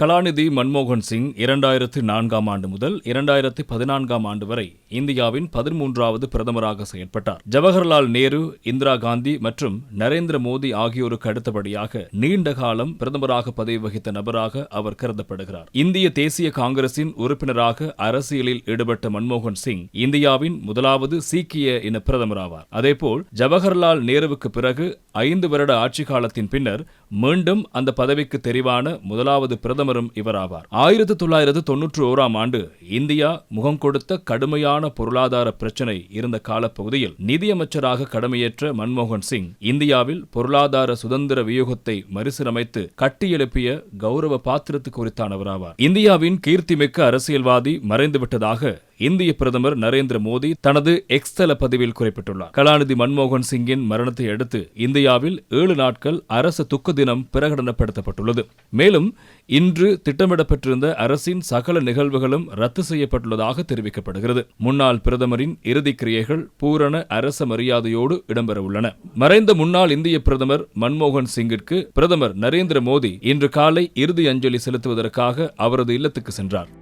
கலாநிதி மன்மோகன் சிங் இரண்டாயிரத்து நான்காம் ஆண்டு முதல் இரண்டாயிரத்து பதினான்காம் ஆண்டு வரை இந்தியாவின் பதிமூன்றாவது பிரதமராக செயற்பட்டார். ஜவஹர்லால் நேரு இந்திரா காந்தி மற்றும் நரேந்திர மோடி ஆகியோருக்கு அடுத்தபடியாக நீண்ட காலம் பிரதமராக பதவி வகித்த நபராக அவர் கருதப்படுகிறார். இந்திய தேசிய காங்கிரசின் உறுப்பினராக அரசியலில் ஈடுபட்ட மன்மோகன் சிங் இந்தியாவின் முதலாவது சீக்கிய இன பிரதமராவார் அதேபோல் ஜவஹர்லால் நேருவுக்கு பிறகு ஐந்து வருட ஆட்சி காலத்தின் பின்னர் மீண்டும் அந்த பதவிக்கு தெரிவான முதலாவது பிரதமரும் இவராவார். ஆயிரத்து தொள்ளாயிரத்து தொன்னூற்று ஓராம் ஆண்டு இந்தியா முகம் கொடுத்த கடுமையான பொருளாதார பிரச்சினை இருந்த காலப்பகுதியில் நிதியமைச்சராக கடமையேற்ற மன்மோகன் சிங் இந்தியாவில் பொருளாதார சுதந்திர வியூகத்தை மறுசீரமைத்து கட்டியெழுப்பிய கௌரவ பாத்திரத்துக்கு குறித்தானவராவார். இந்தியாவின் கீர்த்திமிக்க அரசியல்வாதி மறைந்துவிட்டதாக இந்திய பிரதமர் நரேந்திர மோடி தனது எக்ஸ்தல பதிவில் குறிப்பிட்டுள்ளார். கலாநிதி மன்மோகன் சிங்கின் மரணத்தை அடுத்து இந்தியாவில் ஏழு நாட்கள் அரசு துக்க தினம் பிரகடனப்படுத்தப்பட்டுள்ளது. மேலும் இன்று திட்டமிடப்பட்டிருந்த அரசின் சகல நிகழ்வுகளும் ரத்து செய்யப்பட்டுள்ளதாக தெரிவிக்கப்படுகிறது. முன்னாள் பிரதமரின் இறுதிக் கிரியைகள் பூரண அரச மரியாதையோடு இடம்பெறவுள்ளன மறைந்த முன்னாள் இந்திய பிரதமர் மன்மோகன் சிங்கிற்கு பிரதமர் நரேந்திர மோடி இன்று காலை இறுதி அஞ்சலி செலுத்துவதற்காக அவரது இல்லத்துக்கு சென்றார்.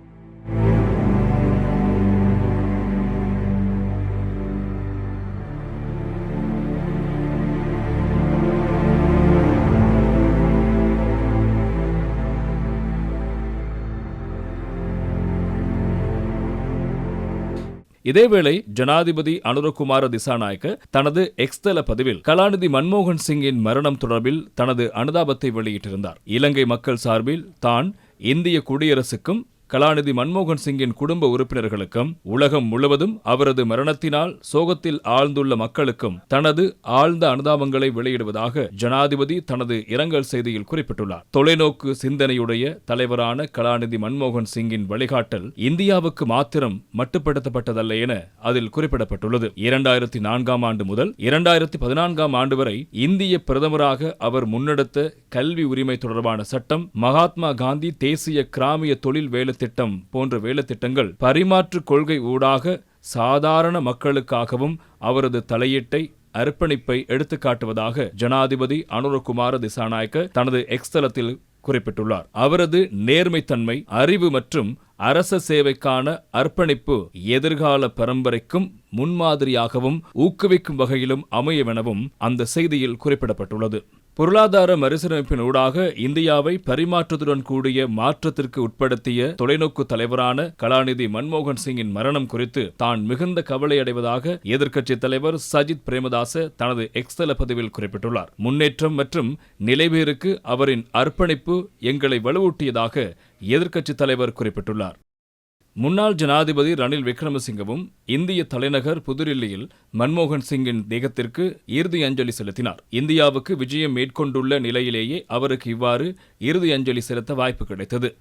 இதேவேளை ஜனாதிபதி அனுரகுமார திசாநாயக்க தனது எக்ஸ்தல பதிவில் கலாநிதி மன்மோகன் சிங்கின் மரணம் தொடர்பில் தனது அனுதாபத்தை வெளியிட்டிருந்தார். இலங்கை மக்கள் சார்பில் தான் இந்திய குடியரசுக்கும் கலாநிதி மன்மோகன் சிங்கின் குடும்ப உறுப்பினர்களுக்கும் உலகம் முழுவதும் அவரது மரணத்தினால் சோகத்தில் ஆழ்ந்துள்ள மக்களுக்கும் தனது ஆழ்ந்த அனுதாபங்களை வெளியிடுவதாக ஜனாதிபதி தனது இரங்கல் செய்தியில் குறிப்பிட்டுள்ளார். தொலைநோக்கு சிந்தனையுடைய தலைவரான கலாநிதி மன்மோகன் சிங்கின் வழிகாட்டல் இந்தியாவுக்கு மாத்திரம் மட்டுப்படுத்தப்பட்டதல்ல என அதில் குறிப்பிடப்பட்டுள்ளது. இரண்டாயிரத்தி நான்காம் ஆண்டு முதல் இரண்டாயிரத்தி பதினான்காம் ஆண்டு வரை இந்திய பிரதமராக அவர் முன்னெடுத்த கல்வி உரிமை தொடர்பான சட்டம் மகாத்மா காந்தி தேசிய கிராமிய தொழில் வேலைத்திட்டம் போன்ற வேலைத்திட்டங்கள் பரிமாற்று கொள்கை ஊடாக சாதாரண மக்களுக்காகவும் அவரது தலையீட்டை அர்ப்பணிப்பை எடுத்துக்காட்டுவதாக ஜனாதிபதி அனுரகுமார திசாநாயக்க தனது எக்ஸ்தலத்தில் குறிப்பிட்டுள்ளார். அவரது நேர்மைத்தன்மை அறிவு மற்றும் அரச சேவைக்கான அர்ப்பணிப்பு எதிர்கால பரம்பரைக்கும் முன்மாதிரியாகவும் ஊக்குவிக்கும் வகையிலும் அமையவெனவும் அந்த செய்தியில் குறிப்பிடப்பட்டுள்ளது. பொருளாதார மறுசீரமைப்பின் ஊடாக இந்தியாவை பரிமாற்றத்துடன் கூடிய மாற்றத்திற்கு உட்படுத்திய தொலைநோக்கு தலைவரான கலாநிதி மன்மோகன் சிங்கின் மரணம் குறித்து தான் மிகுந்த கவலையடைவதாக எதிர்க்கட்சித் தலைவர் சஜித் பிரேமதாச தனது எக்ஸ்தல பதிவில் குறிப்பிட்டுள்ளார். முன்னேற்றம் மற்றும் நிலைபேறுக்கு அவரின் அர்ப்பணிப்பு எங்களை வலுவூட்டியதாக எதிர்க்கட்சித் தலைவர் குறிப்பிட்டுள்ளார். முன்னாள் ஜனாதிபதி ரணில் விக்ரமசிங்கவும் இந்திய தலைநகர் புதுடில்லியில் மன்மோகன் சிங்கின் தேகத்திற்கு இறுதி அஞ்சலி செலுத்தினார். இந்தியாவுக்கு விஜயம் மேற்கொண்டுள்ள நிலையிலேயே அவருக்கு இவ்வாறு இறுதி அஞ்சலி செலுத்த வாய்ப்பு கிடைத்தது.